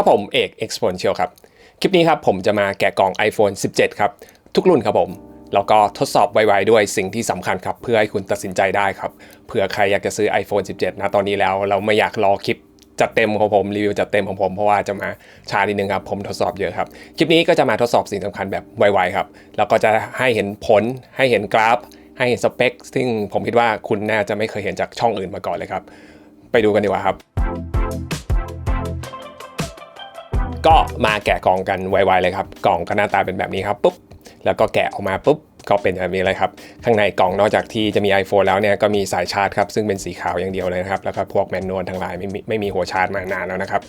ครับผมเอก Exponential ครับ คลิปนี้ครับผมจะมาแกะกล่อง iPhone 17 ครับ ทุกรุ่นครับผม แล้วก็ทดสอบไวๆด้วยสิ่งที่สำคัญครับ เพื่อให้คุณตัดสินใจได้ครับ เผื่อใครอยากจะซื้อ iPhone 17 นะตอนนี้แล้ว เราไม่อยากรอคลิปจัดเต็มของผมรีวิวจัดเต็มของผมเพราะว่าจะมาช้านิดนึงครับผมทดสอบเยอะครับ คลิปนี้ก็จะมาทดสอบสิ่งสำคัญแบบไวๆครับ แล้วก็จะให้เห็นผลให้เห็นกราฟ ให้เห็นสเปคซึ่งผมคิดว่าคุณน่าจะไม่เคยเห็นจากช่องอื่นมาก่อนเลยครับ ไปดูกันดีกว่าครับ ก็มาแกะกล่องกันไวๆเลยครับ กล่องก็หน้าตาเป็นแบบนี้ครับปุ๊บแล้วก็แกะออกมาปุ๊บ ก็เป็นแบบนี้เลยครับ ข้างในกล่องนอกจากที่จะมี iPhone แล้วเนี่ยก็มีสายชาร์จครับ ซึ่งเป็นสีขาวอย่างเดียวเลยนะครับ แล้วก็พวกแมนนวลทั้งหลายไม่มีไม่มีหัวชาร์จมานานแล้วนะครับ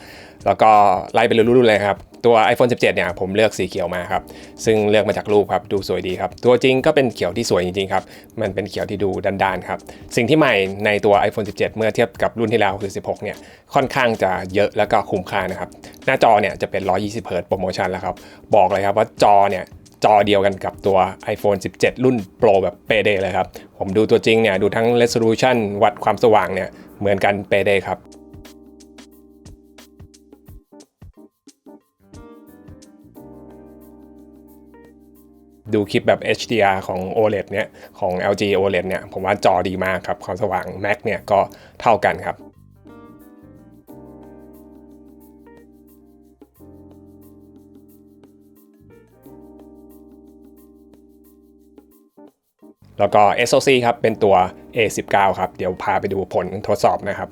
แล้วก็ไล่ไปรุ่นๆเลยครับ ตัว iPhone 17 เนี่ยผมเลือกสีเขียวมาครับ ซึ่งเลือกมาจากรูปครับ ดูสวยดีครับ ตัวจริงก็เป็นเขียวที่สวยจริงๆครับ มันเป็นเขียวที่ดูด้านๆครับ สิ่งที่ใหม่ในตัว iPhone 17 เมื่อเทียบกับรุ่นที่แล้วคือ 16 เนี่ย ค่อนข้างจะเยอะแล้วก็คุ้มค่านะครับ หน้าจอเนี่ยจะเป็น 120 Hz โปรโมชั่นแล้วครับ บอกเลยครับว่าจอเนี่ย จอเดียวกันกับตัว iPhone 17 รุ่น Pro แบบเปเดเลยครับ ผมดูตัวจริงเนี่ย ดูทั้ง resolution วัดความสว่างเนี่ย เหมือนกันเปเดครับดูคลิปแบบ HDR ของ OLED เนี่ยของ LG OLED เนี่ย ผมว่าจอดีมากครับ ความสว่าง Mac เนี่ยก็เท่ากันครับ แล้วก็ SoC ครับเป็นตัว A19 ครับเดี๋ยวพาไปดูผลทดสอบนะครับ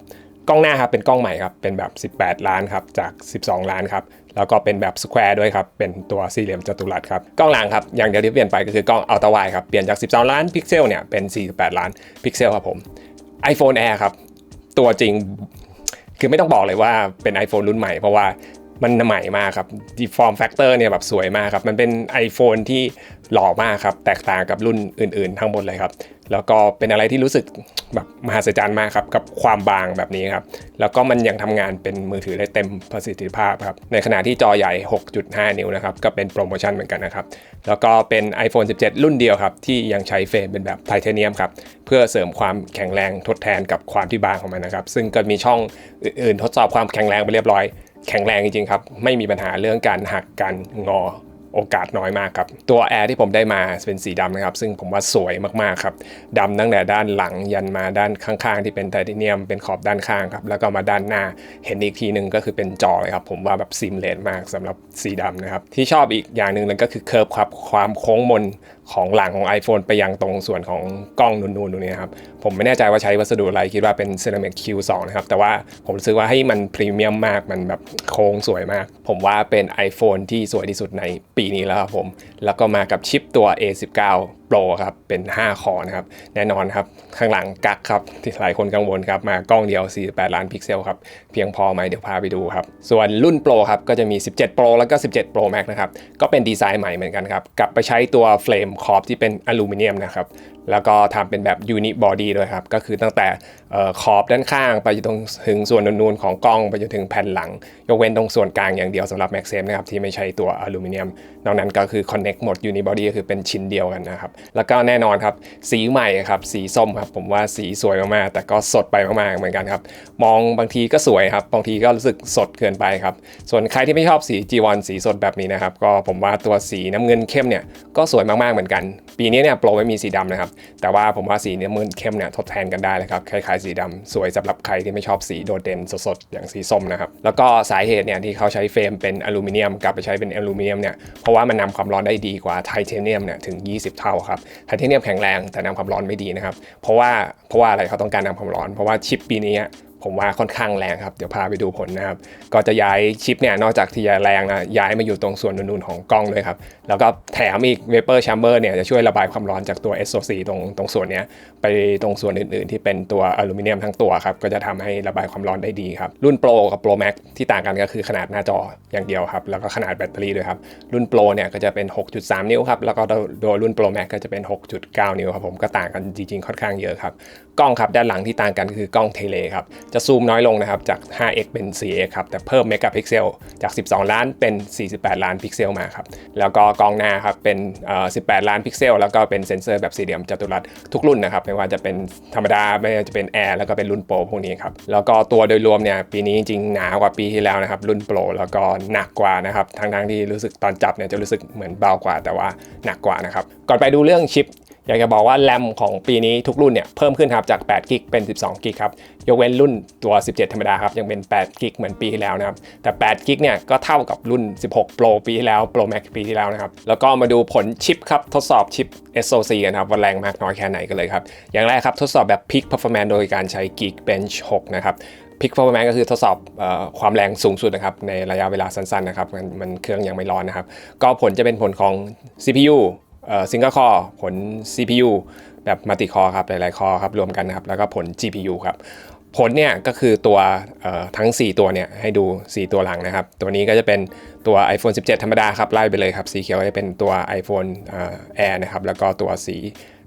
กล้องหน้าครับเป็นกล้องใหม่ครับเป็นแบบ 18 ล้านครับจาก 12 ล้านครับแล้วก็เป็นแบบ Square ด้วยครับเป็นตัวสี่เหลี่ยมจัตุรัสครับกล้องหลังครับอย่างเดียวที่เปลี่ยนไปก็คือกล้อง Ultra Wide ครับเปลี่ยนจาก 12 ล้านพิกเซลเนี่ยเป็น 48 ล้านพิกเซลครับผม iPhone Air ครับตัวจริงคือไม่ต้องบอกเลยว่าเป็น iPhone รุ่นใหม่เพราะว่า มันใหม่มากครับ Deform Factor เนี่ยแบบสวยมากครับ มันเป็น iPhone ที่หล่อมากครับ แตกต่างกับรุ่นอื่น ๆ ทั้งหมดเลยครับ แล้วก็เป็นอะไรที่รู้สึกแบบมหัศจรรย์มากครับ กับความบางแบบนี้ครับ แล้วก็มันยังทำงานเป็นมือถือได้เต็มประสิทธิภาพครับ ในขณะที่จอใหญ่ 6.5 นิ้วนะครับ ก็เป็นโปรโมชั่นเหมือนกันนะครับ แล้วก็เป็น iPhone 17 รุ่นเดียวครับ ที่ยังใช้เฟรมเป็นแบบไทเทเนียมครับ เพื่อเสริมความแข็งแรงทดแทนกับความที่บางของมันนะครับ ซึ่งก็มีช่องอื่นๆ ทดสอบความแข็งแรงไปเรียบร้อย แข็งแรงจริงๆครับ ไม่มีปัญหาเรื่องการหักการงอโอกาสน้อยมากครับ ตัวแอร์ที่ผมได้มาเป็นสีดำนะครับ ซึ่งผมว่าสวยมากๆครับดำตั้งแต่ด้านหลังยันมาด้านข้างๆ ที่เป็นไทเทเนียมเป็นขอบด้านข้างครับ แล้วก็มาด้านหน้าเห็นอีกทีหนึ่งก็คือเป็นจอเลยครับ ผมว่าแบบซิมเลนมากสำหรับสีดำนะครับ ที่ชอบอีกอย่างหนึ่งเลยก็คือเคิร์ฟครับความโค้งมน ของหลังของ iPhone ไปยังตรงส่วนของกล้องนูนๆตรงนี้ครับ ผมไม่แน่ใจว่าใช้วัสดุอะไรคิดว่าเป็น Ceramic Q2 นะครับ แต่ว่าผมรู้สึกว่าให้มันพรีเมียมมากมันแบบโค้งสวยมาก ผมว่าเป็น iPhone ที่สวยที่สุดในปีนี้แล้วครับผม แล้วก็มากับชิปตัว A19 Pro ครับเป็น 5 คอนะครับแน่นอนครับข้างหลังกักครับที่หลายคนกังวลครับมากล้องเดียว 48 ล้านพิกเซลครับเพียงพอไหมเดี๋ยวพาไปดูครับส่วนรุ่น Pro ครับก็จะมี 17 Pro แล้วก็ 17 Pro Max นะครับก็เป็นดีไซน์ใหม่เหมือนกันครับกลับไปใช้ตัวเฟรมขอบที่เป็นอลูมิเนียมนะครับแล้วก็ทำเป็นแบบยูนิบอดี้ด้วยครับก็คือตั้งแต่ขอบด้านข้างไปจนถึงส่วนนูนๆของกล้องไปจนถึงแผ่นหลัง ยกเว้นตรงส่วนกลางอย่างเดียวสำหรับ Max นะครับที่ไม่ใช่ตัวอลูมิเนียมนอกนั้นก็คือ Connect หมด Unibody ก็คือเป็นชิ้นเดียวกันนะครับแล้วก็แน่นอนครับ สีใหม่ครับสีส้มครับผมว่าสีสวยมากๆแต่ก็สดไปมากๆเหมือนกันครับ มองบางทีก็สวยครับบางทีก็รู้สึกสดเกินไปครับ ส่วนใครที่ไม่ชอบสี G1 สีสดแบบนี้นะครับ ก็ผมว่าตัวสีน้ำเงินเข้มเนี่ยก็สวยมากๆเหมือนกัน ปีนี้เนี่ยโปรไม่มีสีดำนะครับแต่ว่าผมว่าสีน้ำเงินเข้มเนี่ยทดแทนกันได้เลยครับคล้ายๆสีดำสวยสำหรับใครที่ไม่ชอบสีโดดเด่นสดๆอย่างสีส้มนะครับแล้วก็สาเหตุเนี่ยที่เขาใช้เฟรมเป็นอลูมิเนียมกลับไปใช้เป็นอลูมิเนียมเนี่ยเพราะว่ามันนำความร้อนได้ดีกว่าไทเทเนียมเนี่ยถึง 20 เท่าครับไทเทเนียมแข็งแรงแต่นำความร้อนไม่ดีนะครับ เพราะว่าเพราะว่าอะไรเขาต้องการนำความร้อน เพราะว่าชิปปีนี้ ผมว่าค่อนข้างแรงครับ เดี๋ยวพาไปดูผลนะครับ ก็จะย้ายชิปเนี่ยนอกจากที่จะแรงนะย้ายมาอยู่ตรงส่วนนูนๆของกล้องเลยครับ แล้วก็แถมอีก Vapor Chamber เนี่ยจะช่วยระบายความร้อนจากตัว SOC ตรงตรงส่วนเนี้ยไปตรงส่วนอื่นๆ ที่เป็นตัวอลูมิเนียมทั้งตัวครับก็จะทำให้ระบายความร้อนได้ดีครับรุ่น Pro กับ Pro Max ที่ต่างกันก็คือขนาดหน้าจออย่างเดียวครับแล้วก็ขนาดแบตเตอรี่ด้วยครับรุ่น Pro เนี่ยก็จะเป็น 6.3 นิ้วครับแล้วก็โดยรุ่น Pro Max ก็จะเป็น 6.9 นิ้วครับผมก็ต่างกันจริงๆค่อนข้างเยอะครับกล้องครับด้านหลังที่ต่างกันคือกล้องเทเลครับจะซูมน้อยลงนะครับจาก 5x เป็น 4x ครับ แต่เพิ่มเมกะพิกเซลจาก 12 ล้านเป็น 48 ล้านพิกเซลมาครับ แล้วก็กล้องหน้าครับเป็น 18 ล้านพิกเซล แล้วก็เป็นเซ็นเซอร์แบบสี่เหลี่ยมจัตุรัสทุกรุ่นนะครับ ไม่ว่าจะเป็นธรรมดา ไม่ว่าจะเป็นแอร์แล้วก็เป็นรุ่นโปรพวกนี้ครับ แล้วก็ตัวโดยรวมเนี่ยปีนี้จริงหนากว่าปีที่แล้วนะครับรุ่นโปรแล้วก็หนักกว่านะครับทั้งๆที่รู้สึกตอนจับเนี่ยจะรู้สึกเหมือนเบากว่าแต่ว่าหนักกว่านะครับก่อนไปดูเรื่องชิป อยากจะบอกว่าแรมของปีนี้ทุกรุ่นเนี่ยเพิ่มขึ้นครับจาก8กิกเป็น 12กิกครับยกเว้นรุ่นตัว 17 ธรรมดาครับยังเป็น8กิกเหมือนปีที่แล้วนะครับแต่8กิกเนี่ยก็เท่ากับรุ่น 16 Pro ปีที่แล้ว Pro Max ปีที่แล้วนะครับแล้วก็มาดูผลชิปครับทดสอบชิป SoC กันครับว่าแรงมากน้อยแค่ไหนกันเลยครับอย่างแรกครับทดสอบแบบ Peak Performance โดยการใช้ Geekbench 6 นะครับพิก performance ก็คือทดสอบอความแรงสูงสุดนะครับในระยะเวลาสั้นๆนะครับมมันเครื่องยังไม่ร้อนนะครับ ก็ผลจะเป็นผลของ CPU ซิงเกิลคอร์ผล CPU แบบมัลติคอร์ครับหลายๆคอร์ครับรวมกันนะครับ แล้วก็ผล GPU ครับผลเนี่ยก็คือตัวเอ่อทั้ง 4 ตัวเนี่ยให้ดู 4 ตัวหลังนะครับ ตัวนี้ก็จะเป็นตัว iPhone 17 ธรรมดาครับไล่ไปเลยครับ สีเขียวจะเป็นตัว iPhone เอ่อ Air นะครับแล้วก็ตัวสี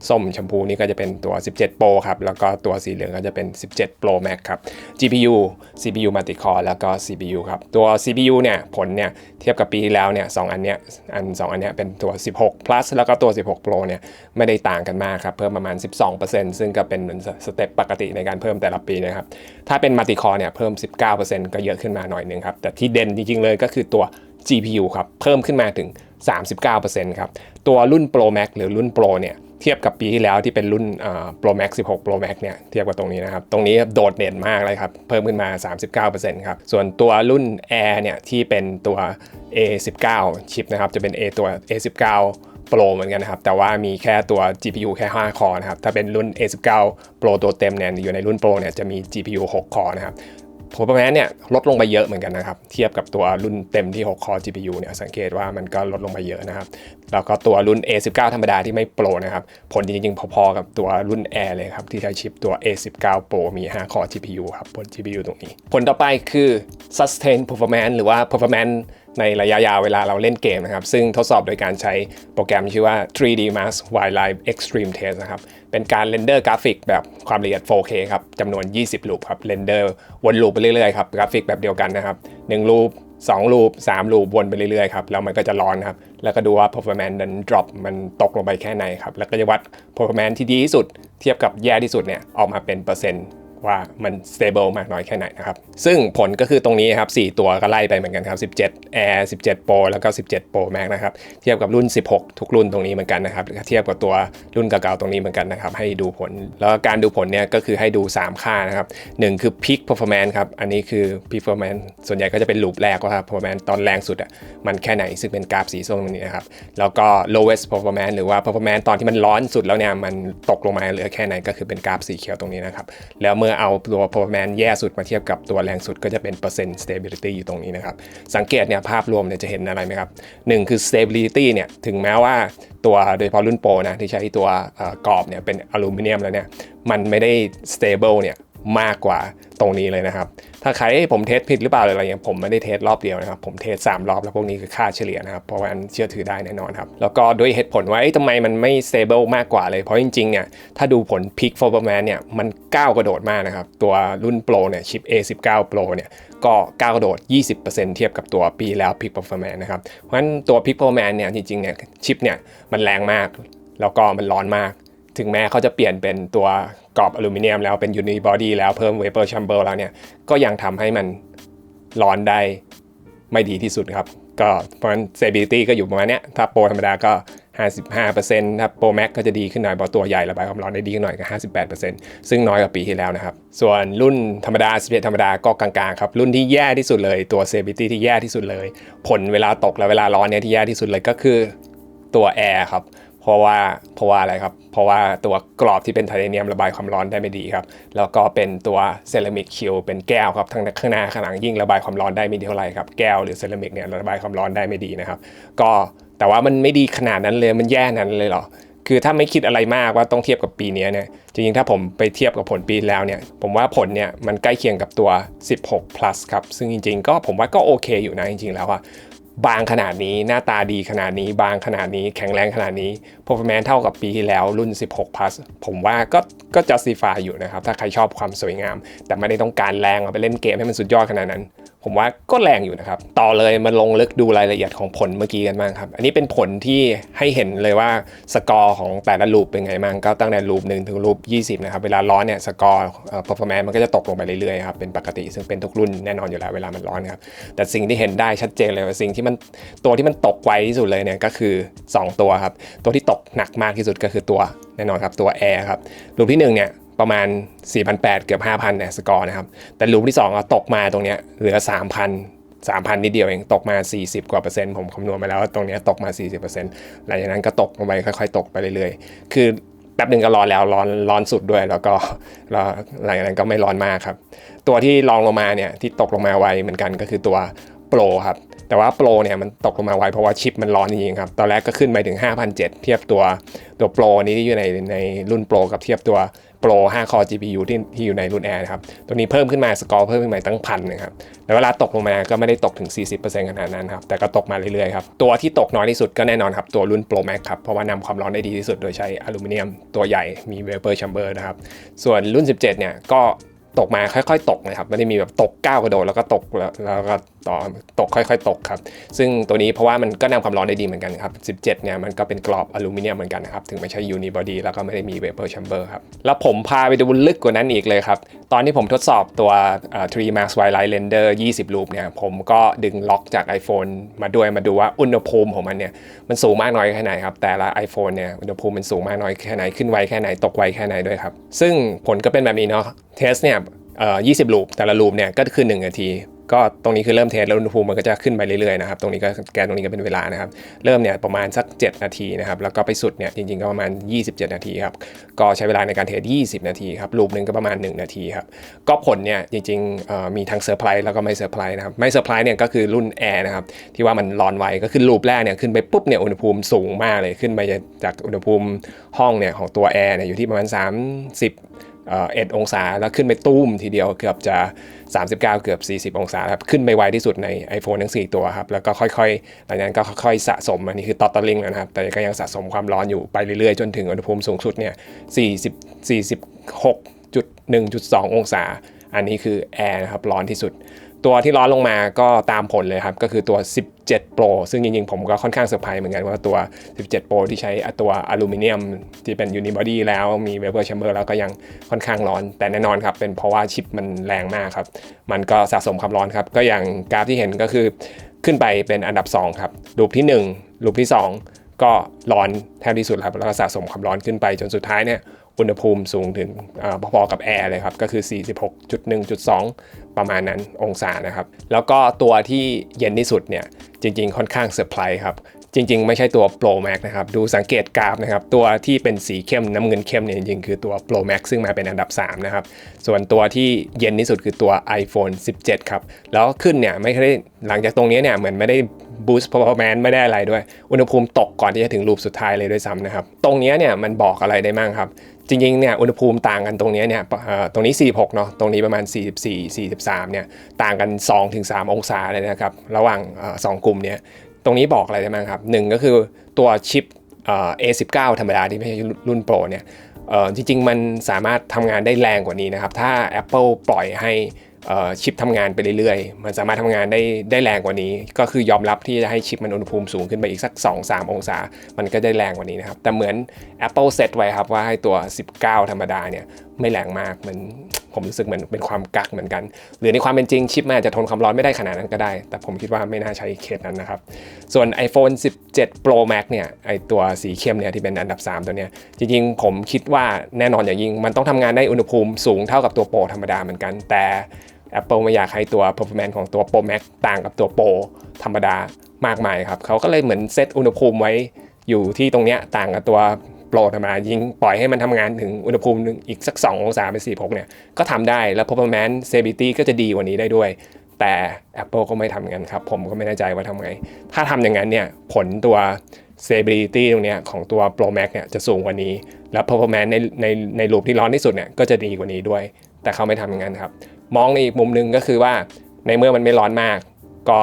ส้มชมพูนี่ก็จะเป็นตัว 17 Pro ครับ แล้วก็ตัวสีเหลืองก็จะเป็น 17 Pro Max ครับ GPU CPU Multi Core แล้วก็ CPU ครับ ตัว CPU เนี่ยผลเนี่ยเทียบกับปีที่แล้วเนี่ยสองอันเนี้ยอัน 2 อันเนี้ยเป็นตัว 16 plus แล้วก็ตัว 16 Pro เนี่ยไม่ได้ต่างกันมากครับ เพิ่มประมาณ 12%ซึ่งก็เป็นเหมือนสเต็ปปกติในการเพิ่มแต่ละปีนะครับ ถ้าเป็น Multi Core เนี่ยเพิ่ม 19%ก็เยอะขึ้นมาหน่อยนึงครับ แต่ที่เด่นจริงๆเลยก็คือตัว GPU ครับเพิ่มขึ้นมาถึง 39%ครับตัวรุ่น Pro Max หรือรุ่น Pro เนี่ย เทียบกับปีที่แล้วที่เป็นรุ่น Pro Max 16 Pro Max เนี่ยเทียบกับตรงนี้นะครับ ตรงนี้โดดเด่นมากเลยครับ เพิ่มขึ้นมา 39%ครับ ส่วนตัวรุ่น Air เนี่ยที่เป็นตัว A19 ชิปนะครับ จะเป็น A ตัว A19 Pro เหมือนกันนะครับ แต่ว่ามีแค่ตัว GPU แค่ 5 คอนะครับ ถ้าเป็นรุ่น A19 Pro ตัวเต็มเนี่ยอยู่ในรุ่น Pro เนี่ยจะมี GPU 6 คอนะครับ performance เนี่ยลดลงไปเยอะเหมือนกันนะครับ เทียบกับตัวรุ่นเต็มที่6 core GPU เนี่ยสังเกตว่ามันก็ลดลงไปเยอะนะครับ แล้วก็ตัวรุ่น A19 ธรรมดาที่ไม่โปรนะครับ ผลจริงๆ พอๆ กับตัวรุ่น Air เลยครับ ที่ใช้ชิปตัว A19 Pro มี5 core GPU ครับบน GPU ตรงนี้ ผลต่อไปคือ sustain performance หรือว่า performance ในระยะยาวเวลาเราเล่นเกมนะครับ ซึ่งทดสอบโดยการใช้โปรแกรมชื่อว่า 3D Max Wildlife Extreme Test นะครับ เป็นการเรนเดอร์กราฟิกแบบความละเอียด 4K ครับจำนวน 20 ลูปครับ เรนเดอร์วนลูปไปเรื่อยๆ ครับ กราฟิกแบบเดียวกันนะครับ1ลูป 2ลูป3ลูปวนไปเรื่อยๆครับแล้วมันก็จะร้อนครับแล้วก็ดูว่า performance นั้น drop มันตกลงไปแค่ไหนครับแล้วก็จะวัด performance ที่ดีที่สุด เทียบกับแย่ที่สุดเนี่ยออกมาเป็นเปอร์เซ็นต์ ว่ามัน stable มากน้อยแค่ไหนนะครับ ซึ่งผลก็คือตรงนี้ครับ 4 ตัวก็ไล่ไปเหมือนกันครับ 17 Air 17 Pro แล้วก็ 17 Pro Max นะครับ เทียบกับรุ่น 16 ทุกรุ่นตรงนี้เหมือนกันนะครับเทียบกับตัวรุ่นเก่าๆตรงนี้เหมือนกันนะครับ ให้ดูผล แล้วการดูผลเนี่ยก็คือให้ดู 3 ค่านะครับ 1 คือ peak performance ครับ อันนี้คือ peak performance ส่วนใหญ่ก็จะเป็นลูปแรกว่า performance ตอนแรงสุดอะมันแค่ไหนซึ่งเป็นกราฟสีส้มตรงนี้นะครับแล้วก็ lowest performance หรือว่า performance ตอนที่มันร้อนสุดแล้วเนี่ยมันตกลงมาเหลือแค่ไหนก็คือเป็นกราฟสีเขียวตรงนี้นะครับแล้วเมื่อเอาตัว performance แย่สุดมาเทียบกับตัวแรงสุดก็จะเป็นเปอร์เซ็นต์ stability อยู่ตรงนี้นะครับ สังเกตเนี่ยภาพรวมเนี่ยจะเห็นอะไรไหมครับหนึ่งคือ stability เนี่ยถึงแม้ว่าตัวโดยเฉพาะรุ่นโปรนะที่ใช้ตัวกรอบเนี่ยเป็นอลูมิเนียมแล้วเนี่ยมันไม่ได้ stable เนี่ย มากกว่าตรงนี้เลยนะครับ ถ้าใครให้ผมเทสผิดหรือเปล่าหรืออะไรเงี้ยผมไม่ได้เทสรอบเดียวนะครับ ผมเทส3รอบแล้วพวกนี้คือค่าเฉลี่ยนะครับ เพราะว่าอันเชื่อถือได้แน่นอนครับ แล้วก็ด้วยเหตุผลว่าทำไมมันไม่ stable มากกว่าเลย เพราะจริงๆเนี่ยถ้าดูผล peak performance เนี่ยมันก้าวกระโดดมากนะครับ ตัวรุ่น Pro เนี่ยชิป A19 Pro เนี่ยก็ก้าวกระโดด 20%เทียบกับตัวปีแล้ว peak performance นะครับ เพราะฉะนั้นตัว peak performance เนี่ยจริงๆเนี่ยชิปเนี่ยมันแรงมาก แล้วก็มันร้อนมาก ถึงแม้เขาจะเปลี่ยนเป็นตัว กรอบอลูมิเนียมแล้วเป็นยูนิบอดี้แล้วเพิ่มเวเปอร์แชมเบอร์แล้วเนี่ยก็ยังทำให้มันร้อนได้ไม่ดีที่สุดครับ ก็เพราะฉะนั้น stability ก็อยู่ประมาณเนี้ยถ้าโปรธรรมดาก็ 55%ถ้าโปรแม็กก็จะดีขึ้นหน่อยเพราะตัวใหญ่ระบายความร้อนได้ดีขึ้นหน่อยก็ 58%ซึ่งน้อยกว่าปีที่แล้วนะครับ ส่วนรุ่นธรรมดา11ธรรมดาก็กลางๆครับ รุ่นที่แย่ที่สุดเลยตัว stability ที่แย่ที่สุดเลย ผลเวลาตกและเวลาร้อนเนี่ยที่แย่ที่สุดเลยก็คือตัว Air ครับ เพราะว่าเพราะว่าอะไรครับ เพราะว่าตัวกรอบที่เป็นไทเทเนียมระบายความร้อนได้ไม่ดีครับ แล้วก็เป็นตัวเซรามิกคิวเป็นแก้วครับทั้งข้างหน้าข้างหลังยิ่งระบายความร้อนได้ไม่ดีเท่าไหร่ครับแก้วหรือเซรามิกเนี่ยระบายความร้อนได้ไม่ดีนะครับ ก็แต่ว่ามันไม่ดีขนาดนั้นเลยมันแย่นั้นเลยเหรอคือถ้าไม่คิดอะไรมากว่าต้องเทียบกับปีนี้เนี่ยจริงๆถ้าผมไปเทียบกับผลปีแล้วเนี่ยผมว่าผลเนี่ยมันใกล้เคียงกับตัว 16 plus ครับซึ่งจริงๆ ก็ผมว่าก็โอเคอยู่นะจริงๆแล้วอะ บางขนาดนี้หน้าตาดีขนาดนี้ บางขนาดนี้แข็งแรงขนาดนี้ performance เท่ากับปีที่แล้วรุ่น 16 plus ผมว่าก็ก็ justify อยู่นะครับ ถ้าใครชอบความสวยงาม แต่ไม่ได้ต้องการแรงเอาไปเล่นเกมให้มันสุดยอดขนาดนั้น ผมว่าก็แรงอยู่นะครับ ต่อเลยมาลงลึกดูรายละเอียดของผลเมื่อกี้กันบ้างครับ อันนี้เป็นผลที่ให้เห็นเลยว่าสกอร์ของแต่ละลูปเป็นไงบ้างก็ตั้งแต่ลูปหนึ่งถึงลูป20 นะครับ เวลาร้อนเนี่ยสกอร์เอ่อ performance มันก็จะตกลงไปเรื่อยๆครับเป็นปกติซึ่งเป็นทุกรุ่นแน่นอนอยู่แล้วเวลามันร้อนครับ แต่สิ่งที่เห็นได้ชัดเจนเลยว่าสิ่งที่มันตัวที่มันตกไวที่สุดเลยเนี่ยก็คือ 2 ตัวครับตัวที่ตกหนักมากที่สุดก็คือตัวแน่นอนครับตัวแอร์ครับลูปที่หนึ่งเนี่ย ประมาณ 4,800 เกือบ 5,000เนี่ยสกอร์นะครับ แต่ลูปที่2อะตกมาตรงเนี้ยเหลือ 3,000 3,000 นิดเดียวเองตกมา 40 กว่าเปอร์เซ็นต์ผมคำนวณมาแล้วว่าตรงเนี้ยตกมา 40เปอร์เซ็นต์หลังจากนั้นก็ตกลงไปค่อยๆ ตกไปเรื่อยๆ คือแป๊บหนึ่งก็ร้อนแล้วร้อนร้อนสุดด้วยแล้วก็แล้วหลังจากนั้นก็ไม่ร้อนมากครับ ตัวที่รองลงมาเนี่ยที่ตกลงมาไวเหมือนกันก็คือตัวโปรครับ แต่ว่าโปรเนี่ยมันตกลงมาไวเพราะว่าชิปมันร้อนจริงๆครับ ตอนแรกก็ขึ้นไปถึง5,700เทียบตัวตัวโปรนี้ที่อยู่ในในรุ่นโปรกับเทียบตัว โปร5คอ GPU ที่ที่อยู่ในรุ่น Air นะครับ ตัวนี้เพิ่มขึ้นมาสกอร์เพิ่มขึ้นมาตั้งพันนะครับแต่เวลาตกลงมาก็ไม่ได้ตกถึง 40%ขนาดนั้นครับ แต่ก็ตกมาเรื่อยๆครับ ตัวที่ตกน้อยที่สุดก็แน่นอนครับ ตัวรุ่น Pro Max ครับ เพราะว่านำความร้อนได้ดีที่สุดโดยใช้อลูมิเนียมตัวใหญ่มี vapor chamber นะครับ ส่วนรุ่น 17 เนี่ยก็ตกมาค่อย ๆ ตกนะครับไม่ได้มีแบบตกก้าวกระโดดแล้วก็ตกแล้วก็ ต่อตกค่อยๆ ตกครับ ซึ่งตัวนี้เพราะว่ามันก็นำความร้อนได้ดีเหมือนกันครับ 17 เนี่ยมันก็เป็นกรอบอลูมิเนียมเหมือนกันนะครับ ถึงไม่ใช่ยูนิบอดี้แล้วก็ไม่ได้มีเวเปอร์แชมเบอร์ครับ แล้วผมพาไปดูลึกกว่านั้นอีกเลยครับ ตอนที่ผมทดสอบตัว 3 Max Wildlight Render 20รูปเนี่ย ผมก็ดึงล็อกจาก iPhone มาด้วยมาดูว่าอุณหภูมิของมันเนี่ยมันสูงมากน้อยแค่ไหนครับ แต่ละ iPhone เนี่ยอุณหภูมิมันสูงมากน้อยแค่ไหนขึ้นไวแค่ไหนตกไวแค่ไหนด้วยครับซึ่งผลก็เป็นแบบนี้เนาะเทสเนี่ยเอ่อ20 ลูปแต่ละลูปเนี่ยก็คือ 1 นาที ก็ตรงนี้คือเริ่มเทสแล้วอุณหภูมิมันก็จะขึ้นไปเรื่อยๆนะครับตรงนี้ก็แกนตรงนี้ก็เป็นเวลานะครับเริ่มเนี่ยประมาณสัก 7 นาทีนะครับแล้วก็ไปสุดเนี่ยจริงๆก็ประมาณ 27 นาทีครับก็ใช้เวลาในการเทส20 นาทีครับลูปหนึ่งก็ประมาณ 1 นาทีครับก็ผลเนี่ยจริงๆมีทั้งเซอร์ไพรส์แล้วก็ไม่เซอร์ไพรส์นะครับไม่เซอร์ไพรส์เนี่ยก็คือรุ่นแอร์นะครับที่ว่ามันร้อนไวก็คือลูปแรกเนี่ยขึ้นไปปุ๊บเนี่ยอุณหภูมิสูงมากเลยขึ้นไปจากอุณหภูมิห้องเนี่ยของตัวแอร์เนี่ยอยู่ที่ประมาณ 30 เอ็ดองศาแล้วขึ้นไปตุ้มทีเดียวเกือบจะ 39 เกือบ 40 องศาครับขึ้นไปไวที่สุดใน iPhone ทั้ง 4 ตัวครับ แล้วก็ค่อยๆหลังจากนั้นก็ค่อยๆสะสม อันนี้คือตอตเตอร์ลิงแล้วนะครับ แต่ก็ยังสะสมความร้อนอยู่ไปเรื่อยๆ จนถึงอุณหภูมิสูงสุดเนี่ย40 46.1.2 องศา อันนี้คือแอร์นะครับร้อนที่สุด ตัวที่ร้อนลงมาก็ตามผลเลยครับ ก็คือตัว 17 Pro ซึ่งจริงๆ ผมก็ค่อนข้างเซอร์ไพรส์เหมือนกันว่าตัว 17 Pro ที่ใช้ตัวอลูมิเนียมที่เป็น unibody แล้วมี vapor chamber แล้วก็ยังค่อนข้างร้อน แต่แน่นอนครับ เป็นเพราะว่าชิปมันแรงมากครับ มันก็สะสมความร้อนครับ ก็อย่างกราฟที่เห็นก็คือขึ้นไปเป็นอันดับ 2 ครับรูปที่1รูปที่ 2 ก็ร้อนแทบที่สุดครับแล้วก็สะสมความร้อนขึ้นไปจนสุดท้ายเนี่ย อุณหภูมิสูงถึงพอๆกับแอร์เลยครับ ก็คือ 46.1.2 ประมาณนั้นองศานะครับ แล้วก็ตัวที่เย็นที่สุดเนี่ย จริงๆ ค่อนข้างเซอร์ไพรส์ครับ จริง ๆ ไม่ใช่ตัว Pro Max นะครับ ดูสังเกตกราฟนะครับ ตัวที่เป็นสีเข้มน้ำเงินเข้มเนี่ยจริงๆ คือตัว Pro Max ซึ่งมาเป็นอันดับ 3 นะครับ ส่วนตัวที่เย็นที่สุดคือตัว iPhone 17 ครับ แล้วขึ้นเนี่ยไม่ได้หลังจากตรงนี้เนี่ยเหมือนไม่ได้ boost performance ไม่ได้อะไรด้วย อุณหภูมิตกก่อนที่จะถึงรูปสุดท้ายเลยด้วยซ้ำนะครับ ตรงนี้เนี่ยมันบอกอะไรได้มั่งครับ จริงๆเนี่ยอุณหภูมิต่างกันตรงนี้เนี่ยตรงนี้ 46เนาะตรงนี้ประมาณ 44 43เนี่ยต่างกัน 2-3 องศาเลยนะครับระหว่างเอ่อสองกลุ่มเนี่ยตรงนี้บอกอะไรได้บ้างครับหนึ่งก็คือตัวชิป A19 ธรรมดาที่ไม่ใช่รุ่นโปรเนี่ยจริงๆ มันสามารถทำงานได้แรงกว่านี้นะครับ ถ้า Apple ปล่อยให้ ชิปทำงานไปเรื่อยๆ มันสามารถทำงานได้ได้แรงกว่านี้ ก็คือยอมรับที่จะให้ชิปมันอุณหภูมิสูงขึ้นไปอีกสัก 2-3 องศา มันก็ได้แรงกว่านี้นะครับ แต่เหมือน Apple เซตไว้ครับว่าให้ตัว 19 ธรรมดาเนี่ยไม่แรงมากมันผมรู้สึกเหมือนเป็นความกักเหมือนกัน หรือในความเป็นจริงชิปมันอาจจะทนความร้อนไม่ได้ขนาดนั้นก็ได้ แต่ผมคิดว่าไม่น่าใช้เคสนั้นนะครับ ส่วน iPhone 17 Pro Max เนี่ยไอตัวสีเข้มเนี่ยที่เป็นอันดับ 3 ตัวเนี้ยจริงๆ ผมคิดว่าแน่นอนอย่างยิ่งมันต้องทำงานได้อุณหภูมิสูงเท่ากับตัวโปรธรรมดาเหมือนกันแต่ Apple ไม่อยากให้ตัว performance ของตัว Pro Max ต่างกับตัว Pro ธรรมดามากมายครับเขาก็เลยเหมือนเซตอุณหภูมิไว้อยู่ที่ตรงเนี้ยต่างกับตัวโปรธรรมดายิงปล่อยให้มันทำงานถึงอุณหภูมินึงอีกสัก 2 องศาเป็น46เนี่ยก็ทำได้แล้ว performance stability ก็จะดีกว่านี้ได้ด้วย แต่ Apple ก็ไม่ทำกันครับ ผมก็ไม่แน่ใจว่าทำไง ถ้าทำอย่างนั้นเนี่ยผลตัว stability ตรงเนี้ยของตัว Pro Max เนี่ยจะสูงกว่านี้ แล้ว performance ในในในรูปที่ร้อนที่สุดเนี่ยก็จะดีกว่านี้ด้วย แต่เขาไม่ทำอย่างนั้นครับ มองในอีกมุมหนึงก็คือว่าในเมื่อมันไม่ร้อนมาก ก็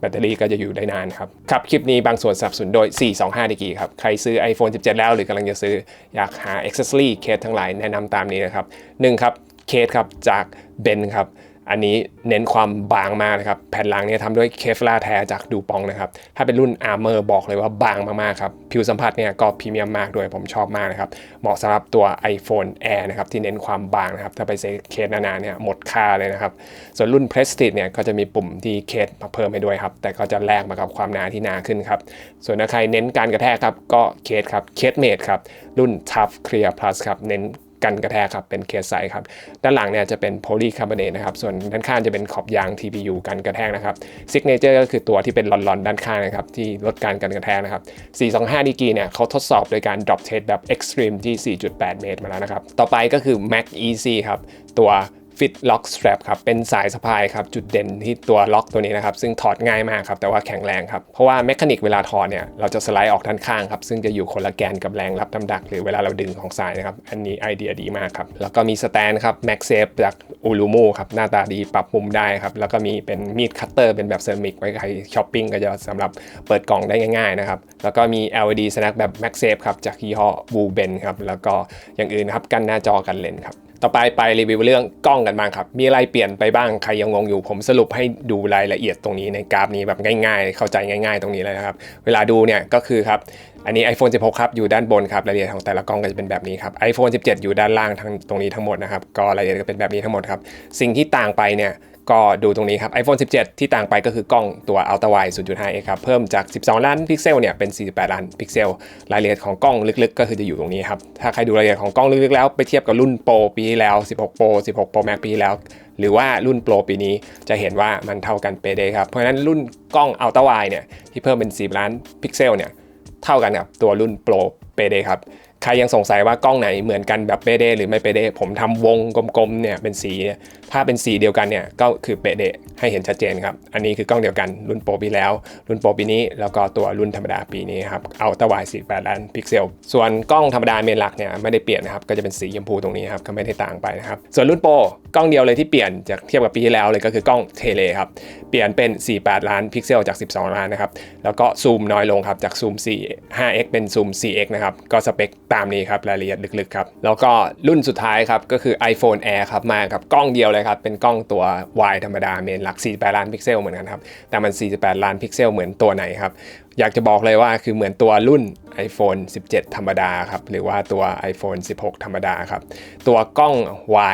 แบตเตอรี่ก็จะอยู่ได้นานครับ ครับ คลิปนี้บางส่วนสนับสนุนโดย 425ดีกีครับ ใครซื้อ iPhone 17 แล้วหรือกำลังจะซื้อ อยากหา accessory เคสทั้งหลายแนะนำตามนี้นะครับหนึ่งครับ เคสครับจากเบนครับ อันนี้เน้นความบางมากนะครับ แผ่นหลังเนี่ยทำด้วยเคฟลาแท้จากดูปองนะครับ ถ้าเป็นรุ่น Armor บอกเลยว่าบางมากๆครับ ผิวสัมผัสเนี่ยก็พรีเมียมมากด้วยผมชอบมากนะครับ เหมาะสำหรับตัว iPhone Air นะครับ ที่เน้นความบางนะครับ ถ้าไปใช้เคสนานๆเนี่ยหมดค่าเลยนะครับ ส่วนรุ่น Prestige เนี่ยก็จะมีปุ่มที่เคสมาเพิ่มให้ด้วยครับ แต่ก็จะแลกมากับความหนาที่หนาขึ้นครับ ส่วนถ้าใครเน้นการกระแทกครับก็เคสครับเคสเมดครับรุ่น Tough Clear Plus ครับเน้น กันกระแทกครับเป็นเคสใสครับด้านหลังเนี่ยจะเป็นโพลีคาร์บอเนตนะครับส่วนด้านข้างจะเป็นขอบยาง TPU กันกระแทกนะครับซิกเนเจอร์ก็คือตัวที่เป็นลอนๆด้านข้างนะครับที่ลดการกันกระแทกนะครับ 425ดีกีเนี่ยเขาทดสอบโดยการดรอปเทสแบบ extreme ที่ 4.8 เมตรมาแล้วนะครับต่อไปก็คือ Mac Easy ครับตัว Fit Lock Strap ครับเป็นสายสะพายครับจุดเด่นที่ตัวล็อกตัวนี้นะครับซึ่งถอดง่ายมากครับแต่ว่าแข็งแรงครับเพราะว่าแมคานิกเวลาถอดเนี่ยเราจะสไลด์ออกด้านข้างครับซึ่งจะอยู่คนละแกนกับแรงรับน้ำหนัก หรือเวลาเราดึงของสายนะครับอันนี้ไอเดียดีมากครับแล้วก็มีสแตนครับ MagSafe จากอูลูมูครับหน้าตาดีปรับมุมได้ครับแล้วก็มีเป็นมีดคัตเตอร์เป็นแบบเซรามิกไว้ใครช้อปปิ้งก็จะสำหรับเปิดกล่องได้ง่ายๆนะครับแล้วก็มี LED snack แบบ MagSafe ครับจากยี่ห้อ w o o b e n ครับแล้วก็อย่างอื่นครับกันหน้าจอกันเลนครับ ต่อไปไปรีวิวเรื่องกล้องกันบ้างครับ มีอะไรเปลี่ยนไปบ้างใครยังงงอยู่ ผมสรุปให้ดูรายละเอียดตรงนี้ในกราฟนี้แบบง่ายๆ เข้าใจง่าย ๆ ตรงนี้เลยนะครับ เวลาดูเนี่ยก็คือครับอันนี้ iPhone 16 ครับ อยู่ด้านบนครับ รายละเอียดของแต่ละกล้องก็จะเป็นแบบนี้ครับ iPhone 17 อยู่ด้านล่างทั้งตรงนี้ทั้งหมดนะครับ ก็รายละเอียดก็เป็นแบบนี้ทั้งหมดครับ สิ่งที่ต่างไปเนี่ย ก็ดูตรงนี้ครับ iPhone 17 ที่ต่างไปก็คือกล้องตัว Ultra Wide 0.5x ครับ เพิ่มจาก 12 ล้านพิกเซลเนี่ยเป็น 48 ล้านพิกเซล รายละเอียดของกล้องลึกๆ ก็คือจะอยู่ตรงนี้ครับ ถ้าใครดูรายละเอียดของกล้องลึกๆ แล้วไปเทียบกับรุ่นโปรปีที่แล้ว 16 Pro 16 Pro Max ปีที่แล้ว หรือว่ารุ่นโปรปีนี้จะเห็นว่ามันเท่ากันเปเดครับ เพราะฉะนั้นรุ่นกล้อง Ultra Wide เนี่ยที่เพิ่มเป็น 10 ล้านพิกเซลเนี่ยเท่ากันกับตัวรุ่นโปรเปเดครับ ใครยังสงสัยว่ากล้องไหนเหมือนกันแบบเปเดหรือไม่เปเดผมทำวงกลมๆเนี่ยเป็นสี ถ้าเป็นสีเดียวกันเนี่ยก็คือเปเดให้เห็นชัดเจนครับ อันนี้คือกล้องเดียวกันรุ่นโปรปีแล้ว รุ่นโปรปีนี้แล้วก็ตัวรุ่นธรรมดาปีนี้ครับเอาตะวาย48ล้านพิกเซล ส่วนกล้องธรรมดาเมนหลักเนี่ยไม่ได้เปลี่ยนนะครับก็จะเป็นสีชมพูตรงนี้ครับก็ไม่ได้ต่างไปนะครับส่วนรุ่นโปรกล้องเดียวเลยที่เปลี่ยนจากเทียบกับปีที่แล้วเลยก็คือกล้องเทเลครับเปลี่ยนเป็น 48 ล้านพิกเซลจาก 12 ล้านนะครับแล้วก็ซูมน้อยลงครับจากซูม4 5x เป็นซูม 4x นะครับก็สเปคตามนี้ครับรายละเอียดลึกๆครับแล้วก็รุ่นสุดท้ายครับก็คือ iPhone Air ครับมากับกล้องเดียวเลยครับเป็นกล้องตัว Y ธรรมดาเมนหลัก 48 ล้านพิกเซลเหมือนกันครับแต่มัน 48 ล้านพิกเซลเหมือนตัวไหนครับอยากจะบอกเลยว่าคือเหมือนตัวรุ่น iPhone 17 ธรรมดาครับหรือว่าตัว iPhone 16 ธรรมดาครับตัวกล้อง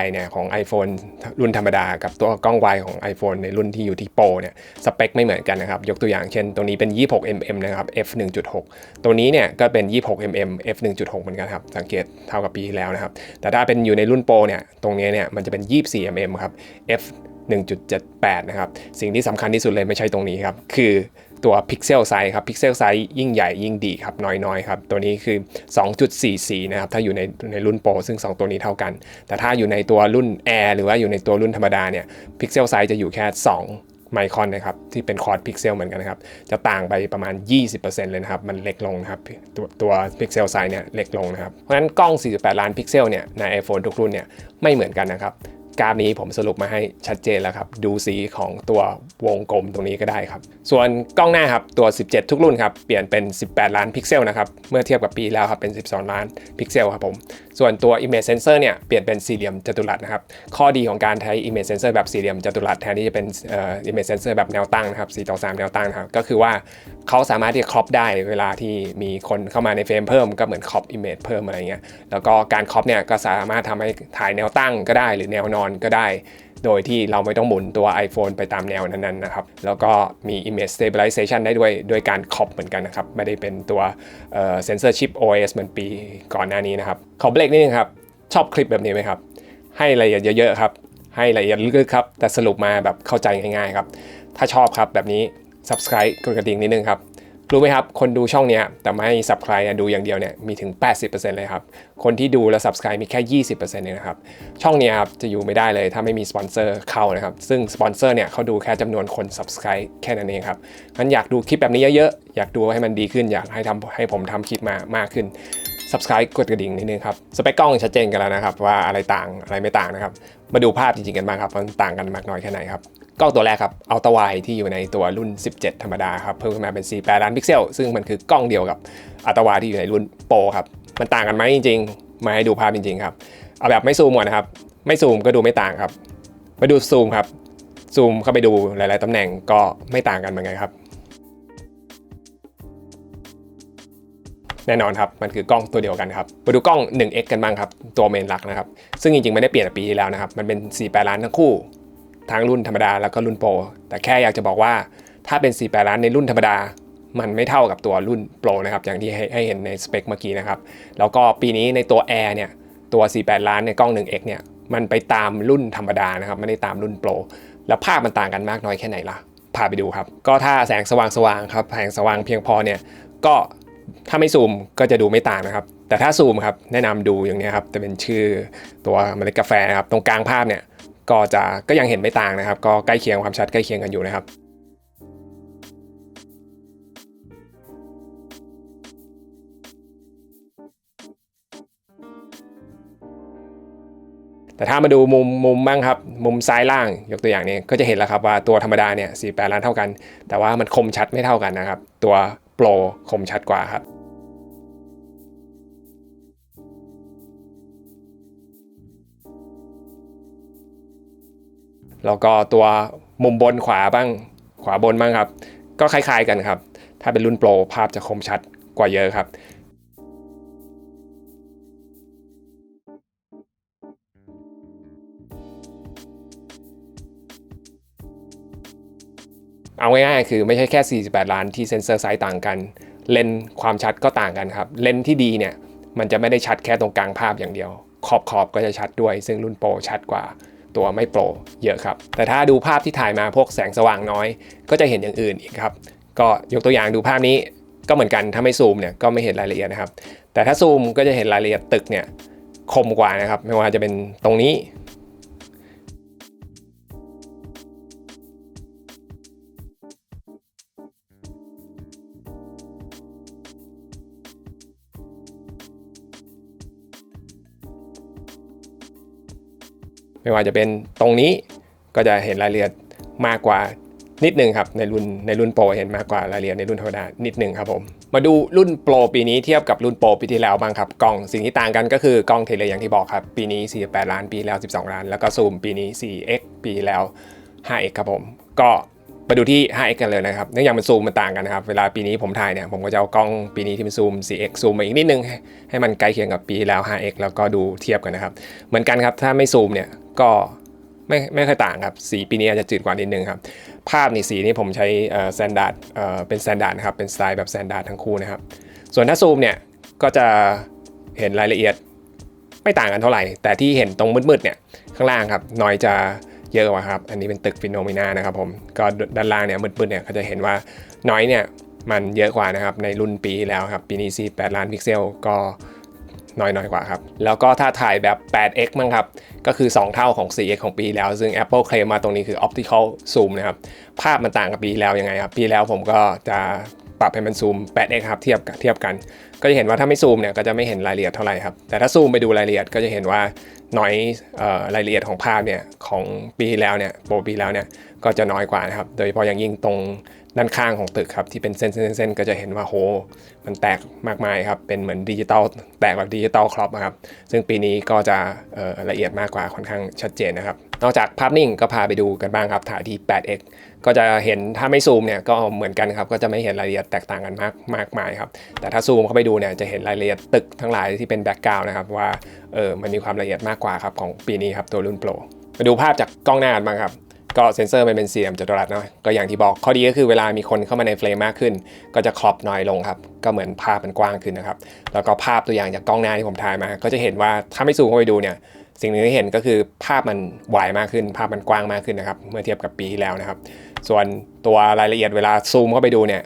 Y เนี่ยของ iPhone รุ่นธรรมดา กับตัวกล้อง Y ของ iPhone ในรุ่นที่อยู่ที่โปรเนี่ยสเปคไม่เหมือนกันนะครับยกตัวอย่างเช่น ตัวนี้เป็น 26mm นะครับ f 1.6 ตัวนี้เนี่ยก็เป็น 26mm f 1.6 เหมือนกันครับสังเกตเท่ากับปีที่แล้วนะครับแต่ถ้าเป็นอยู่ในรุ่นโปรเนี่ยตรงนี้เนี่ยมันจะเป็น 24mm ครับ f 1.78 นะครับ สิ่งที่สำคัญที่สุดเลยไม่ใช่ตรงนี้ครับ คือ ตัวพิกเซลไซส์ครับพิกเซลไซส์ยิ่งใหญ่ยิ่งดีครับ น้อยๆครับ ตัวนี้คือ 2.44 นะครับ ถ้าอยู่ในในรุ่นโปรซึ่ง 2 ตัวนี้เท่ากัน แต่ถ้าอยู่ในตัวรุ่น Air หรือว่าอยู่ในตัวรุ่นธรรมดาเนี่ยพิกเซลไซส์จะอยู่แค่ 2ไมครอนนะครับที่เป็นคอร์ดพิกเซลเหมือนกันนะครับ จะต่างไปประมาณ 20%เลยนะครับ มันเล็กลงนะครับ ตัวตัวพิกเซลไซส์เนี่ยเล็กลงนะครับ เพราะฉะนั้นกล้อง 48 ล้านพิกเซลเนี่ยใน iPhone ทุกรุ่นเนี่ยไม่เหมือนกันนะครับ กราฟนี้ผมสรุปมาให้ชัดเจนแล้วครับ ดูสีของตัววงกลมตรงนี้ก็ได้ครับ ส่วนกล้องหน้าครับ ตัว 17 ทุกรุ่นครับ เปลี่ยนเป็น 18 ล้านพิกเซลนะครับ เมื่อเทียบกับปีแล้วครับเป็น 12 ล้านพิกเซลครับผม ส่วนตัว Image Sensor เนี่ยเปลี่ยนเป็นสี่เหลี่ยมจัตุรัสนะครับ ข้อดีของการใช้ Image Sensor แบบสี่เหลี่ยมจัตุรัสแทนที่จะเป็น Image Sensor แบบแนวตั้งนะครับ4ต่อ3แนวตั้งครับ ก็คือว่า เขาสามารถที่จะครอปได้เวลาที่มีคนเข้ามาในเฟรมเพิ่มก็เหมือนครอป Image เพิ่มอะไรเงี้ยแล้วก็การครอปเนี่ยก็สามารถทำให้ถ่ายแนวตั้งก็ได้ หรือแนวนอนก็ได้ โดยที่เราไม่ต้องหมุนตัว iPhone ไปตามแนวนั้นๆนะครับแล้วก็มี Image Stabilization ได้ด้วยด้วยการครอปเหมือนกันนะครับไม่ได้เป็นตัวเอ่อ Sensor Chip OS เหมือนปีก่อนหน้านี้นะครับขอเบรกนิดนึงครับชอบคลิปแบบนี้ไหมครับให้รายละเอียดเยอะๆครับให้รายละเอียดลึกๆครับแต่สรุปมาแบบเข้าใจง่ายๆครับถ้าชอบครับแบบนี้ subscribe กดกระดิ่งนิดนึงครับ รู้ไหมครับ คนดูช่องเนี้ยแต่ไม่ subscribe อะดูอย่างเดียวเนี่ยมีถึง 80%เลยครับ คนที่ดูแล้ว subscribe มีแค่ 20%เองนะครับ ช่องเนี้ยครับจะอยู่ไม่ได้เลยถ้าไม่มีสปอนเซอร์เข้านะครับ ซึ่งสปอนเซอร์เนี่ยเขาดูแค่จำนวนคน subscribe แค่นั้นเองครับงั้นอยากดูคลิปแบบนี้เยอะๆ อยากดูให้มันดีขึ้น อยากให้ทำให้ผมทำคลิปมามากขึ้น subscribe กดกระดิ่งนิดนึงครับ สเปคกล้องชัดเจนกันแล้วนะครับ ว่าอะไรต่างอะไรไม่ต่างนะครับ มาดูภาพจริงๆกันบ้างครับมันต่างกันมากน้อยแค่ไหนครับ กล้องตัวแรกครับอัลตร้าไวที่อยู่ในตัวรุ่น 17 ธรรมดาครับเพิ่มขึ้นมาเป็น 48 ล้านพิกเซล ซึ่งมันคือกล้องเดียวกับอัลตร้าไวที่อยู่ในรุ่นโปรครับมันต่างกันไหมจริงๆ มาให้ดูภาพจริงๆครับเอาแบบไม่ซูมก่อนนะครับไม่ซูมก็ดูไม่ต่างครับมาดูซูมครับซูมเข้าไปดูหลาย ๆตำแหน่งก็ไม่ต่างกันเหมือนกันครับแน่นอนครับ มันคือกล้องตัวเดียวกันครับ มาดูกล้อง 1x กันบ้างครับ ตัวเมนหลักนะครับ ซึ่งจริงๆ ไม่ได้เปลี่ยนปีที่แล้วนะครับ มันเป็น 48 ล้านทั้งคู่ ทั้งรุ่นธรรมดาแล้วก็รุ่นโปรแต่แค่อยากจะบอกว่าถ้าเป็น 48 ล้านในรุ่นธรรมดา มันไม่เท่ากับตัวรุ่นโปรนะครับ อย่างที่ให้ใหเห็นในสเปคเมื่อกี้นะครับ แล้วก็ปีนี้ในตัว Air เนี่ยตัว 48 ล้านในกล้อง 1x เนี่ยมันไปตามรุ่นธรรมดานะครับไม่ได้ตามรุ่นโปรแล้วภาพมันต่างกันมากน้อยแค่ไหนล่ะพาไปดูครับ ก็ถ้าแสงสว่างๆครับแสงสว่างเพียงพอเนี่ยก็ถ้าไม่ซูมก็จะดูไม่ต่างนะครับ แต่ถ้าซูมครับแนะนำดูอย่างนี้ครับจะเป็นชื่อตัวเมล็ดกาแฟนะครับตรงกลางภาพเนี่ย ก็จะก็ยังเห็นไม่ต่างนะครับ ก็ใกล้เคียงความชัดใกล้เคียงกันอยู่นะครับแต่ถ้ามาดูมุมมุมบ้างครับ มุมซ้ายล่างยกตัวอย่างนี้ก็จะเห็นแล้วครับว่าตัวธรรมดาเนี่ย48ล้านเท่ากัน แต่ว่ามันคมชัดไม่เท่ากันนะครับ ตัวโปรคมชัดกว่าครับ แล้วก็ตัวมุมบนขวาบ้างขวาบนบ้างครับ ก็คล้ายๆกันครับ ถ้าเป็นรุ่นโปรภาพจะคมชัดกว่าเยอะครับเอาง่ายๆ คือไม่ใช่แค่ 48 ล้านที่เซ็นเซอร์ไซส์ต่างกัน เลนส์ความชัดก็ต่างกันครับ เลนส์ที่ดีเนี่ย มันจะไม่ได้ชัดแค่ตรงกลางภาพอย่างเดียว ขอบขอบก็จะชัดด้วย ซึ่งรุ่นโปรชัดกว่า ตัวไม่โปรเยอะครับ แต่ถ้าดูภาพที่ถ่ายมาพวกแสงสว่างน้อย ก็จะเห็นอย่างอื่นอีกครับ ก็ยกตัวอย่างดูภาพนี้ก็เหมือนกันถ้าไม่ซูมเนี่ยก็ไม่เห็นรายละเอียดนะครับ แต่ถ้าซูมก็จะเห็นรายละเอียดตึกเนี่ยคมกว่านะครับ ไม่ว่าจะเป็นตรงนี้ ไม่ว่าจะเป็นตรงนี้ก็จะเห็นรายละเอียดมากกว่านิดนึงครับในรุ่นในรุ่นโปรเห็นมากกว่ารายละเอียดในรุ่นธรรมดานิดนึงครับผมมาดูรุ่นโปรปีนี้เทียบกับรุ่นโปรปีที่แล้วบ้างครับกล้องสิ่งที่ต่างกันก็คือกล้องเทเลอย่างที่บอกครับ ปีนี้ 48 ล้านปีแล้ว 12 ล้าน แล้วก็ซูมปีนี้ 4x ปีแล้ว 5x ครับผม ก็มาดูที่ 5x กันเลยนะครับเนื่องจากมันซูมมันต่างกันนะครับ เวลาปีนี้ผมถ่ายเนี่ยผมก็จะเอากล้องปีนี้ที่เป็นซูม 4x ซูมมาอีกนิดนึงให้มันใกล้เคียงกับปีแล้ว 5x แล้วก็ดูเทียบกันนะครับ เหมือนกันครับถ้าไม่ซูมเนี่ย ก็ไม่ไม่ค่อยต่างครับ สีปีนี้อาจจะจืดกว่านิดนึงครับ ภาพนี่สีนี่ผมใช้แซนดาร์ดเป็นแซนดาร์ดนะครับ เป็นสไตล์แบบแซนดาร์ดทั้งคู่นะครับ ส่วนถ้าซูมเนี่ยก็จะเห็นรายละเอียดไม่ต่างกันเท่าไหร่ แต่ที่เห็นตรงมืดๆเนี่ยข้างล่างครับน้อยจะเยอะกว่าครับ อันนี้เป็นตึกฟิโนเมนานะครับผม ก็ด้านล่างเนี่ยมืดๆเนี่ยก็จะเห็นว่าน้อยเนี่ยมันเยอะกว่านะครับในรุ่นปีแล้วครับ ปีนี้48ล้านพิกเซลก็ น้อยน้อยกว่าครับ แล้วก็ถ้าถ่ายแบบ 8x มั้งครับ ก็คือ 2 เท่าของ 4x ของปีแล้ว ซึ่ง Apple เคลมมาตรงนี้คือ optical zoom นะครับ ภาพมันต่างกับปีแล้วยังไงครับ ปีแล้วผมก็จะปรับให้มันซูม 8x ครับ เทียบเทียบกัน ก็จะเห็นว่าถ้าไม่ซูมเนี่ยก็จะไม่เห็นรายละเอียดเท่าไหร่ครับ แต่ถ้าซูมไปดูรายละเอียดก็จะเห็นว่าน้อยรายละเอียดของภาพเนี่ยของปีแล้วเนี่ยโปรปีแล้วเนี่ยก็จะน้อยกว่านะครับ โดยเฉพาะอย่างยิ่งตรง ด้านข้างของตึกครับที่เป็นเส้นเส้นๆก็จะเห็นว่าโห มันแตกมากมายครับ เป็นเหมือนดิจิตอลแตกแบบดิจิตอลครอปนะครับ ซึ่งปีนี้ก็จะละเอียดมากกว่าค่อนข้างชัดเจนนะครับ นอกจากภาพนิ่งก็พาไปดูกันบ้างครับถ่ายที่ 8x ก็จะเห็นถ้าไม่ซูมเนี่ยก็เหมือนกันครับ ก็จะไม่เห็นรายละเอียดแตกต่างกันมากมากมายครับ แต่ถ้าซูมเข้าไปดูเนี่ยจะเห็นรายละเอียดตึกทั้งหลายที่เป็นแบ็กกราวน์นะครับว่าเออมันมีความละเอียดมากกว่าครับของปีนี้ครับตัวรุ่นโปรมาดูภาพจากกล้องหน้ากันบ้างครับ ก็เซนเซอร์มันเป็นสี่เหลี่ยมจัตุรัสเนาะก็อย่างที่บอกข้อดีก็คือเวลามีคนเข้ามาในเฟรมมากขึ้น ก็จะครอปน้อยลงครับ ก็เหมือนภาพมันกว้างขึ้นนะครับ แล้วก็ภาพตัวอย่างจากกล้องหน้าที่ผมถ่ายมา ก็จะเห็นว่าถ้าไม่ซูมเข้าไปดูเนี่ยสิ่งหนึ่งที่เห็นก็คือภาพมันวายมากขึ้น ภาพมันกว้างมากขึ้นนะครับ เมื่อเทียบกับปีที่แล้วนะครับ ส่วนตัวรายละเอียดเวลาซูมเข้าไปดูเนี่ย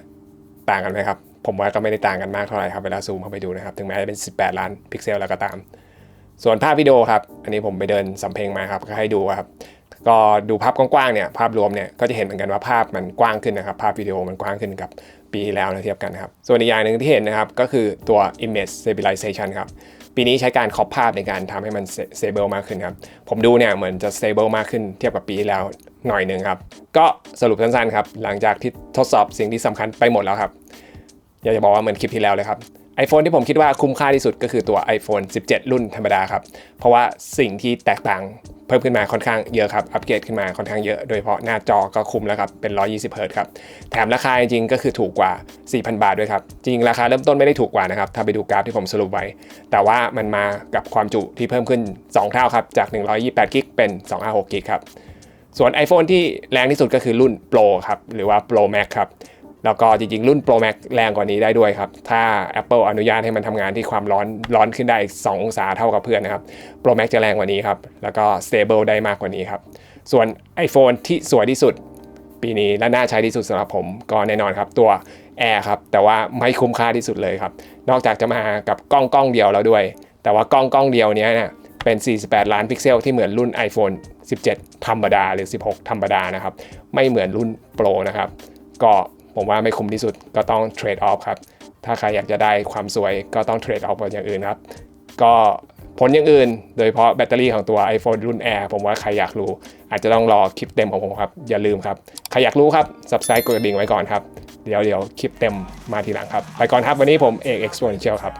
ต่างกันไหมครับผมว่าก็ไม่ได้ต่างกันมากเท่าไหร่ครับเวลาซูมเข้าไปดูนะครับถึงแม้จะเป็น 18 ล้านพิกเซลแล้วก็ตาม ส่วนภาพวิดีโอครับ อันนี้ผมไปเดินสำเพ็งมาครับก็ให้ดูครับ ก็ดูภาพกว้างๆเนี่ยภาพรวมเนี่ยก็จะเห็นเหมือนกันว่าภาพมันกว้างขึ้นนะครับ ภาพวิดีโอมันกว้างขึ้นกับปีที่แล้วนะเทียบกันนะครับ ส่วนอีกอย่างหนึ่งที่เห็นนะครับก็คือตัว image stabilization ครับปีนี้ใช้การคอปภาพในการทำให้มันเซเบิลมากขึ้นครับ ผมดูเนี่ยเหมือนจะเซเบิลมากขึ้นเทียบกับปีที่แล้วหน่อยหนึ่งครับ ก็สรุปสั้นๆครับ หลังจากที่ทดสอบสิ่งที่สำคัญไปหมดแล้วครับ อยากจะบอกว่าเหมือนคลิปที่แล้วเลยครับ iPhone ที่ผมคิดว่าคุ้มค่าที่สุดก็คือตัว iPhone 17 รุ่นธรรมดาครับ เพราะว่าสิ่งที่แตกต่าง เพิ่มขึ้นมาค่อนข้างเยอะครับ อัปเกรดขึ้นมาค่อนข้างเยอะ โดยเฉพาะหน้าจอก็คุ้มแล้วครับ เป็น 120เฮิรต์ครับ แถมราคาจริงๆก็คือถูกกว่า 4,000 บาทด้วยครับ จริงราคาเริ่มต้นไม่ได้ถูกกว่านะครับ ถ้าไปดูกราฟที่ผมสรุปไว้ แต่ว่ามันมากับความจุที่เพิ่มขึ้น 2 เท่าครับ จาก 128 กิกเป็น 256 กิกครับ ส่วน iPhone ที่แรงที่สุดก็คือรุ่น Pro ครับ หรือว่า Pro Max ครับ แล้วก็จริงๆ รุ่น Pro Max แรงกว่านี้ได้ด้วยครับ ถ้า Apple อนุญาตให้มันทำงานที่ความร้อนร้อนขึ้นได้2องศาเท่ากับเพื่อนนะครับ Pro Max จะแรงกว่านี้ครับ แล้วก็ stable ได้มากกว่านี้ครับ ส่วน iPhone ที่สวยที่สุด ปีนี้และน่าใช้ที่สุดสำหรับผมก็แน่นอนครับ ตัว Air ครับ แต่ว่าไม่คุ้มค่าที่สุดเลยครับ นอกจากจะมากับกล้องกล้องเดียวแล้วด้วย แต่ว่ากล้องกล้องเดียวนี้เนี่ยเป็น 48 ล้านพิกเซลที่เหมือนรุ่น iPhone 17 ธรรมดาหรือ 16 ธรรมดานะครับ ไม่เหมือนรุ่น Pro นะครับ ก็ ผมว่าไม่คุ้มที่สุดก็ต้องเทรดออฟครับ ถ้าใครอยากจะได้ความสวยก็ต้องเทรดออฟกับอย่างอื่นครับ ก็ผลอย่างอื่น โดยเฉพาะแบตเตอรี่ของตัว iPhone รุ่น Air ผมว่าใครอยากรู้ อาจจะต้องรอคลิปเต็มของผมครับ อย่าลืมครับ ใครอยากรู้ครับ subscribe กดกระดิ่งไว้ก่อนครับ เดี๋ยวเดี๋ยวคลิปเต็มมาทีหลังครับ ไปก่อนครับวันนี้ผมเอกเอ็กซ์โพเนเชียลครับ